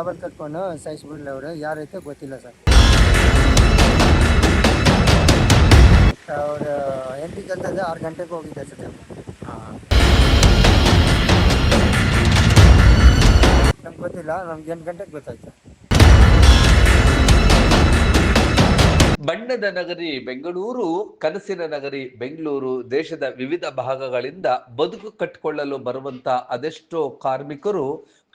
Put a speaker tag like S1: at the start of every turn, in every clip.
S1: Towel ಕಟ್ಕೊಂಡು ಸಾಯಿಸ್ಬಿಡ್ಲಿ ಅವರು. ಯಾರೈತೆ ಗೊತ್ತಿಲ್ಲ ಸರ್. ಅವ್ರು ಎಂಟು ಗಂಟೆ ಆರು ಗಂಟೆಗೆ ಹೋಗಿದ್ದೆ ಸರ್ ನಮ್ಗೆ ಗೊತ್ತಿಲ್ಲ ನಮ್ಗೆ ಎಂಟು ಗಂಟೆಗೆ ಗೊತ್ತಾಯ್ತು.
S2: ಬಣ್ಣದ ನಗರಿ ಬೆಂಗಳೂರು, ಕನಸಿನ ನಗರಿ ಬೆಂಗಳೂರು ದೇಶದ ವಿವಿಧ ಭಾಗಗಳಿಂದ ಬದುಕು ಕಟ್ಟಿಕೊಳ್ಳಲು ಬರುವಂತ ಅದೆಷ್ಟೋ ಕಾರ್ಮಿಕರು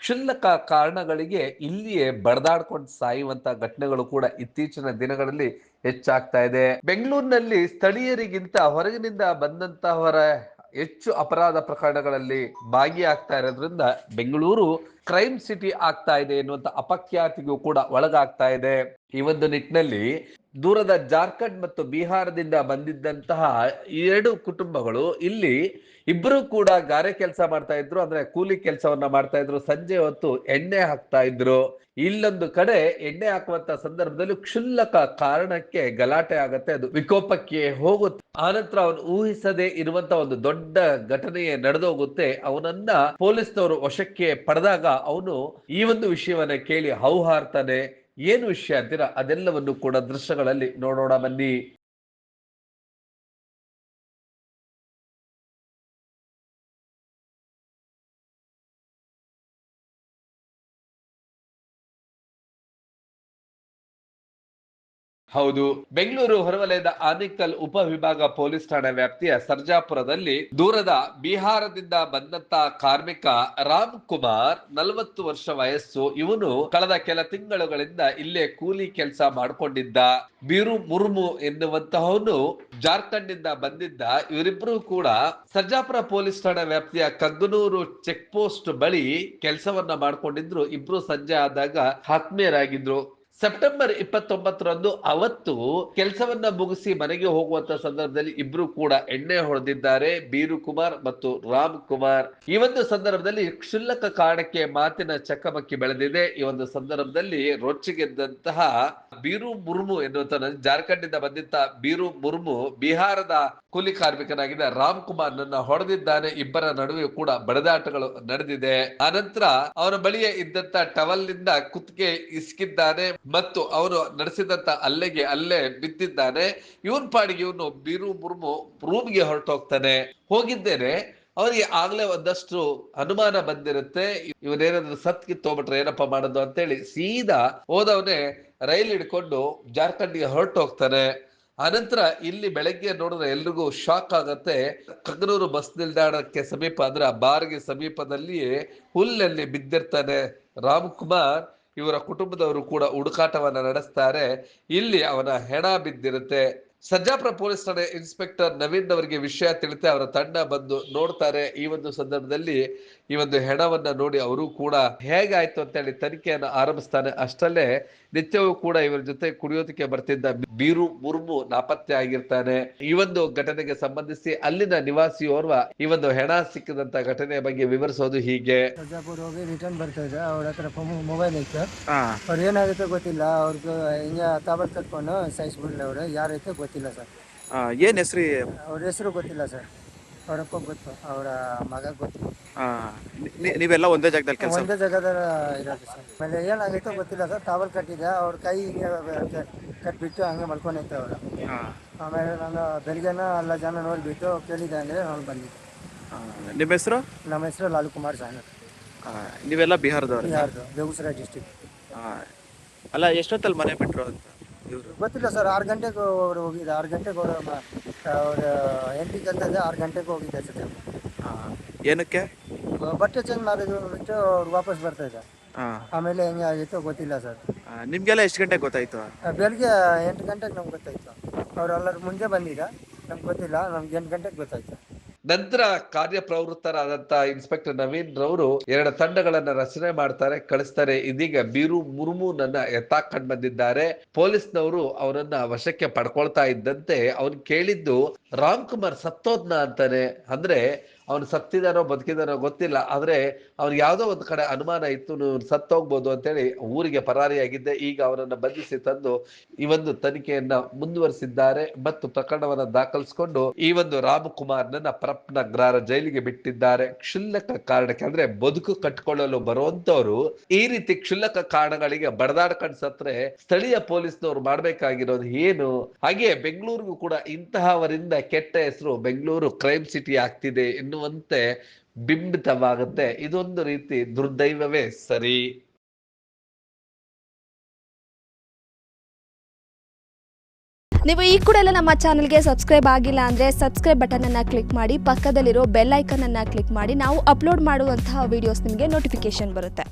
S2: ಕ್ಷುಲ್ಲಕ ಕಾರಣಗಳಿಗೆ ಇಲ್ಲಿಯೇ ಬಡದಾಡ್ಕೊಂಡು ಸಾಯುವಂತ ಘಟನೆಗಳು ಕೂಡ ಇತ್ತೀಚಿನ ದಿನಗಳಲ್ಲಿ ಹೆಚ್ಚಾಗ್ತಾ ಇದೆ. ಬೆಂಗಳೂರಿನಲ್ಲಿ ಸ್ಥಳೀಯರಿಗಿಂತ ಹೊರಗಿನಿಂದ ಬಂದಂತಹವರ ಹೆಚ್ಚು ಅಪರಾಧ ಪ್ರಕರಣಗಳಲ್ಲಿ ಭಾಗಿಯಾಗ್ತಾ ಇರೋದ್ರಿಂದ ಬೆಂಗಳೂರು ಕ್ರೈಮ್ ಸಿಟಿ ಆಗ್ತಾ ಇದೆ ಎನ್ನುವಂತ ಅಪಖ್ಯಾತಿಗೂ ಕೂಡ ಒಳಗಾಗ್ತಾ ಇದೆ. ಈ ಒಂದು ನಿಟ್ಟಿನಲ್ಲಿ ದೂರದ ಜಾರ್ಖಂಡ್ ಮತ್ತು ಬಿಹಾರದಿಂದ ಬಂದಿದ್ದಂತಹ ಎರಡು ಕುಟುಂಬಗಳು ಇಲ್ಲಿ ಇಬ್ಬರು ಕೂಡ ಗಾರೆ ಕೆಲಸ ಮಾಡ್ತಾ ಇದ್ರು, ಅಂದ್ರೆ ಕೂಲಿ ಕೆಲಸವನ್ನ ಮಾಡ್ತಾ ಇದ್ರು, ಸಂಜೆ ಹೊತ್ತು ಎಣ್ಣೆ ಹಾಕ್ತಾ ಇದ್ರು. ಇಲ್ಲೊಂದು ಕಡೆ ಎಣ್ಣೆ ಹಾಕುವಂತ ಸಂದರ್ಭದಲ್ಲಿ ಕ್ಷುಲ್ಲಕ ಕಾರಣಕ್ಕೆ ಗಲಾಟೆ ಆಗತ್ತೆ, ಅದು ವಿಕೋಪಕ್ಕೆ ಹೋಗುತ್ತೆ. ಆನಂತರ ಅವನು ಊಹಿಸದೆ ಇರುವಂತ ಒಂದು ದೊಡ್ಡ ಘಟನೆಯೇ ನಡೆದೋಗುತ್ತೆ. ಅವನನ್ನ ಪೊಲೀಸ್ನವರು ವಶಕ್ಕೆ ಪಡೆದಾಗ ಅವನು ಈ ಒಂದು ವಿಷಯವನ್ನ ಕೇಳಿ ಹೌಹಾರ್ತಾನೆ ಏನು ವಿಷಯ ಅಂತೀರಾ? ಅದೆಲ್ಲವನ್ನು ಕೂಡ ದೃಶ್ಯಗಳಲ್ಲಿ ನೋಡೋಣ ಬನ್ನಿ. ಹೌದು. ಬೆಂಗಳೂರು ಹೊರವಲಯದ ಆನಿಕಲ್ ಉಪವಿಭಾಗ ಪೊಲೀಸ್ ಠಾಣೆ ವ್ಯಾಪ್ತಿಯ ಸರ್ಜಾಪುರದಲ್ಲಿ ದೂರದ ಬಿಹಾರದಿಂದ ಬಂದಂತ ಕಾರ್ಮಿಕ ರಾಮ್ ಕುಮಾರ್ ನಲವತ್ತು ವರ್ಷ ವಯಸ್ಸು. ಇವನು ಕಳೆದ ಕೆಲ ತಿಂಗಳುಗಳಿಂದ ಇಲ್ಲೇ ಕೂಲಿ ಕೆಲಸ ಮಾಡ್ಕೊಂಡಿದ್ದ. ಬಿರು ಮುರ್ಮು ಎನ್ನುವಂತಹವನು ಜಾರ್ಖಂಡ್ನಿಂದ ಬಂದಿದ್ದ. ಇವರಿಬ್ರು ಕೂಡ ಸರ್ಜಾಪುರ ಪೊಲೀಸ್ ಠಾಣಾ ವ್ಯಾಪ್ತಿಯ ಕಗ್ಗನೂರು ಚೆಕ್ ಪೋಸ್ಟ್ ಬಳಿ ಕೆಲಸವನ್ನ ಮಾಡ್ಕೊಂಡಿದ್ರು. ಇಬ್ರು ಸಂಜೆ ಆದಾಗ ಆತ್ಮೀಯರಾಗಿದ್ರು. ಸೆಪ್ಟೆಂಬರ್ ಇಪ್ಪತ್ತೊಂಬತ್ತರಂದು ಅವತ್ತು ಕೆಲಸವನ್ನ ಮುಗಿಸಿ ಮನೆಗೆ ಹೋಗುವಂತ ಸಂದರ್ಭದಲ್ಲಿ ಇಬ್ರು ಕೂಡ ಎಣ್ಣೆ ಹೊಡೆದಿದ್ದಾರೆ. ಬೀರು ಕುಮಾರ್ ಮತ್ತು ರಾಮ್ ಕುಮಾರ್ ಈ ಒಂದು ಸಂದರ್ಭದಲ್ಲಿ ಕ್ಷುಲ್ಲಕ ಕಾರಣಕ್ಕೆ ಮಾತಿನ ಚಕಮಕಿ ಬೆಳೆದಿದೆ. ಈ ಒಂದು ಸಂದರ್ಭದಲ್ಲಿ ರೊಚ್ಚಿಗೆದ್ದಂತಹ ಬೀರು ಮುರ್ಮು ಎನ್ನುವಂತ ಜಾರ್ಖಂಡ್ ಇಂದ ಬಂದಿದ್ದ ಬೀರು ಮುರ್ಮು ಬಿಹಾರದ ಕೂಲಿ ಕಾರ್ಮಿಕನಾಗಿದ್ದ ರಾಮ್ ಕುಮಾರ್ ನನ್ನ ಹೊಡೆದಿದ್ದಾನೆ. ಇಬ್ಬರ ನಡುವೆ ಕೂಡ ಬಡದಾಟಗಳು ನಡೆದಿದೆ. ಆನಂತರ ಅವನ ಬಳಿಯೇ ಇದ್ದಂತ ಟವಲ್ನಿಂದ ಕುತ್ತಿಗೆ ಇಸ್ಕಿದ್ದಾನೆ. ಮತ್ತು ಅವನು ನಡೆಸಿದಂತ ಅಲ್ಲೆಗೆ ಅಲ್ಲೇ ಬಿದ್ದಿದ್ದಾನೆ. ಇವನ್ ಪಾಡಿಗೆ ಇವನು ಬೀರು ಮುರ್ಮು ರೂಮ್ಗೆ ಹೊರಟೋಗ್ತಾನೆ. ಹೋಗಿದ್ದೇನೆ. ಅವರಿಗೆ ಆಗ್ಲೇ ಒಂದಷ್ಟು ಅನುಮಾನ ಬಂದಿರುತ್ತೆ. ಇವನೇನಾದ್ರು ಸತ್ ಕಿತ್ತೋಗ್ಬಿಟ್ರೆ ಏನಪ್ಪ ಮಾಡೋದು ಅಂತೇಳಿ ಸೀದಾ ಹೋದವನೇ ರೈಲ್ ಹಿಡ್ಕೊಂಡು ಜಾರ್ಖಂಡ್ಗೆ ಹೊರಟೋಗ್ತಾನೆ. ಅನಂತರ ಇಲ್ಲಿ ಬೆಳಗ್ಗೆ ನೋಡಿದ್ರೆ ಎಲ್ರಿಗೂ ಶಾಕ್ ಆಗತ್ತೆ. ಕಗ್ನೂರು ಬಸ್ ನಿಲ್ದಾಣಕ್ಕೆ ಸಮೀಪ ಅಂದ್ರೆ ಬಾರ್ಗೆ ಸಮೀಪದಲ್ಲಿಯೇ ಹುಲ್ಲಲ್ಲಿ ಬಿದ್ದಿರ್ತಾನೆ ರಾಮ್ ಕುಮಾರ್. ಇವರ ಕುಟುಂಬದವರು ಕೂಡ ಹುಡುಕಾಟವನ್ನು ನಡೆಸ್ತಾರೆ. ಇಲ್ಲಿ ಅವನ ಹೆಣ ಬಿದ್ದಿರುತ್ತೆ. ಸರ್ಜಾಪುರ ಪೊಲೀಸ್ ಠಾಣೆ ಇನ್ಸ್ಪೆಕ್ಟರ್ ನವೀನ್ ಅವರಿಗೆ ವಿಷಯ ತಿಳಿತೆ ಅವರ ತಂಡ ಬಂದು ನೋಡ್ತಾರೆ. ಈ ಒಂದು ಸಂದರ್ಭದಲ್ಲಿ ಈ ಒಂದು ಹೆಣವನ್ನ ನೋಡಿ ಅವರು ಕೂಡ ಹೇಗಾಯ್ತು ಅಂತೇಳಿ ತನಿಖೆಯನ್ನು ಆರಂಭಿಸ್ತಾನೆ. ಅಷ್ಟಲ್ಲೇ ನಿತ್ಯವೂ ಕೂಡ ಇವರ ಜೊತೆ ಕುಡಿಯೋದಕ್ಕೆ ಬರ್ತಿದ್ದ ಬೀರು ಮುರ್ಮು ನಾಪತ್ತೆ ಆಗಿರ್ತಾನೆ. ಈ ಒಂದು ಘಟನೆಗೆ ಸಂಬಂಧಿಸಿ ಅಲ್ಲಿನ ನಿವಾಸಿಯೋರ್ವ ಈ ಒಂದು ಹೆಣ ಸಿಕ್ಕಿದಂತ ಘಟನೆಯ ಬಗ್ಗೆ ವಿವರಿಸೋದು ಹೀಗೆ.
S1: ಸರ್ಜಾಪುರ ಹೋಗಿ ರಿಟರ್ನ್ ಬರ್ತಾ ಇದ್ರೆ ಅವ್ರ ಹತ್ರ ಮೊಬೈಲ್ ಐತೆ ಅವ್ರ ಏನಾಗುತ್ತೆ ಗೊತ್ತಿಲ್ಲ. ಅವ್ರಿಗೆ ಹಿಂಗೆ ಕಟ್ಕೊಂಡು ಸಾಯಿಸ್ಬಿಡ್ಲಿ ಅವರು. ಯಾರೈತೆ ಗೊತ್ತಿಲ್ಲ. ಸರ್.
S3: ಆ, ಏನ್ ಹೆಸ್ರಿ
S1: ಅವ್ರ ಹೆಸರು ಗೊತ್ತಿಲ್ಲ ಸರ್. ಅವರಪ್ಪ ಗೊತ್ತು ಅವರ ಮಗ ಗೊತ್ತು.
S3: ನೀವೆಲ್ಲ ಒಂದೇ ಜಾಗದಲ್ಲಿ ಕೆಲಸ
S1: ಒಂದೇ ಜಾಗದ ಇರೋದು ಸರ್. ಆಮೇಲೆ ಏನಾಗಿತ್ತೋ ಗೊತ್ತಿಲ್ಲ ಸರ್. ಟವಲ್ ಕಟ್ಟಿದ್ದೆ ಅವ್ರ ಕೈ ಹಿಂಗೆ ಕಟ್ಬಿಟ್ಟು ಹಂಗೆ ಮಲ್ಕೊಂಡೈತೆ ಅವರು. ಆಮೇಲೆ ನಾನು ಬೆಳಿಗ್ಗೆನ ಎಲ್ಲ ಜನ ನೋಡಿಬಿಟ್ಟು ಕೇಳಿದೆ ಅಂದರೆ ನಾನು ಬಂದಿದ್ದೆ
S3: ನಿಮ್ಮ ಹೆಸರು?
S1: ನಮ್ಮ ಹೆಸರು ಲಾಲ್ ಕುಮಾರ್ ಸಾಹೇಬ್
S3: ನೀವೆಲ್ಲ ಬಿಹಾರದವ್ರು
S1: ಬಿಹಾರ್ದು ಬೇಗುಸರಾಯ್ ಡಿಸ್ಟಿಕ್
S3: ಅಲ್ಲ ಎಷ್ಟೊತ್ತಲ್ಲಿ ಮನೆ ಬಿಟ್ಟರು ಅಂತ?
S1: ಗೊತ್ತಿಲ್ಲ ಸರ್ ಆರು ಗಂಟೆಗೆ ಅವ್ರು ಹೋಗಿದ್ದೆ ಆರು ಗಂಟೆಗೆ ಅವರು ಅವ್ರ ಎಂಟು ಗಂಟೆ ಆರು ಗಂಟೆಗೆ ಹೋಗಿದ್ದೆ ಸರ್
S3: ಏನಕ್ಕೆ?
S1: ಬಟ್ಟೆ ಚೇಂಜ್ ಮಾಡಿದ್ರು ಬಿಟ್ಟು ಅವ್ರು ವಾಪಸ್ ಬರ್ತಾ ಇದ್ದ ಆಮೇಲೆ ಹೆಂಗೆ ಆಗಿತ್ತು ಗೊತ್ತಿಲ್ಲ ಸರ್.
S3: ನಿಮಗೆಲ್ಲ ಎಷ್ಟು ಗಂಟೆಗೆ ಗೊತ್ತಾಯ್ತು?
S1: ಬೆಳಿಗ್ಗೆ ಎಂಟು ಗಂಟೆಗೆ ನಮ್ಗೆ ಗೊತ್ತಾಯ್ತು. ಎಲ್ಲರೂ ಮುಂದೆ ಬಂದಿದ್ದ ನಮ್ಗೆ ಗೊತ್ತಿಲ್ಲ ನಮ್ಗೆ ಎಂಟು ಗಂಟೆಗೆ ಗೊತ್ತಾಯ್ತು.
S2: ನಂತರ ಕಾರ್ಯಪ್ರವೃತ್ತರಾದಂತ ಇನ್ಸ್ಪೆಕ್ಟರ್ ನವೀನ್ ರವರು ಎರಡು ತಂಡಗಳನ್ನ ರಚನೆ ಮಾಡ್ತಾರೆ, ಕಳಿಸ್ತಾರೆ. ಇದೀಗ ಬೀರು ಮುರ್ಮುನನ್ನ ಎತ್ತಾಕೊಂಡ್ ಬಂದಿದ್ದಾರೆ. ಪೊಲೀಸ್ನವರು ಅವರನ್ನ ವಶಕ್ಕೆ ಪಡ್ಕೊಳ್ತಾ ಇದ್ದಂತೆ ಅವನ್ ಕೇಳಿದ್ದು ರಾಮ್ ಕುಮಾರ್ ಸತ್ತೋದ್ನ ಅಂತಾನೆ. ಅಂದ್ರೆ ಅವನು ಸತ್ತಿದಾನೋ ಬದುಕಿದಾನೋ ಗೊತ್ತಿಲ್ಲ. ಆದ್ರೆ ಅವ್ನಿಗೆ ಯಾವುದೋ ಒಂದು ಕಡೆ ಅನುಮಾನ ಇತ್ತು ಸತ್ತೋಗ್ಬೋದು ಅಂತೇಳಿ ಊರಿಗೆ ಪರಾರಿಯಾಗಿದ್ದೆ. ಈಗ ಅವನನ್ನ ಬಂಧಿಸಿ ತಂದು ಈ ಒಂದು ತನಿಖೆಯನ್ನ ಮುಂದುವರಿಸಿದ್ದಾರೆ ಮತ್ತು ಪ್ರಕರಣವನ್ನ ದಾಖಲಿಸಿಕೊಂಡು ಈ ಒಂದು ರಾಮಕುಮಾರ್ನನ್ನ ಪರಪ್ನಗ್ರಾರ ಜೈಲಿಗೆ ಬಿಟ್ಟಿದ್ದಾರೆ. ಕ್ಷುಲ್ಲಕ ಕಾರಣಕ್ಕೆ ಅಂದ್ರೆ ಬದುಕು ಕಟ್ಕೊಳ್ಳಲು ಬರುವಂತವ್ರು ಈ ರೀತಿ ಕ್ಷುಲ್ಲಕ ಕಾರಣಗಳಿಗೆ ಬಡದಾಡ್ಕೊಂಡು ಸತ್ರೆ ಸ್ಥಳೀಯ ಪೊಲೀಸ್ನವ್ರು ಮಾಡ್ಬೇಕಾಗಿರೋದು ಏನು? ಹಾಗೆ ಬೆಂಗಳೂರಿಗೂ ಕೂಡ ಇಂತಹವರಿಂದ ಕೆಟ್ಟ ಹೆಸರು ಬೆಂಗಳೂರು ಕ್ರೈಮ್ ಸಿಟಿ ಆಗ್ತಿದೆ ಎನ್ನುವಂತೆ ಬಿಂಬಿತವಾಗುತ್ತೆ ಇದೊಂದು ರೀತಿ ದುರ್ದೈವವೇ ಸರಿ.
S4: ನೀವು ಈ ಕೂಡ ಎಲ್ಲ ನಮ್ಮ ಚಾನಲ್ಗೆ ಸಬ್ಸ್ಕ್ರೈಬ್ ಆಗಿಲ್ಲ ಅಂದರೆ ಸಬ್ಸ್ಕ್ರೈಬ್ ಬಟನನ್ನು ಕ್ಲಿಕ್ ಮಾಡಿ, ಪಕ್ಕದಲ್ಲಿರೋ ಬೆಲ್ ಐಕನನ್ನು ಕ್ಲಿಕ್ ಮಾಡಿ, ನಾವು ಅಪ್ಲೋಡ್ ಮಾಡುವಂತಹ ವೀಡಿಯೋಸ್ ನಿಮಗೆ ನೋಟಿಫಿಕೇಶನ್ ಬರುತ್ತೆ.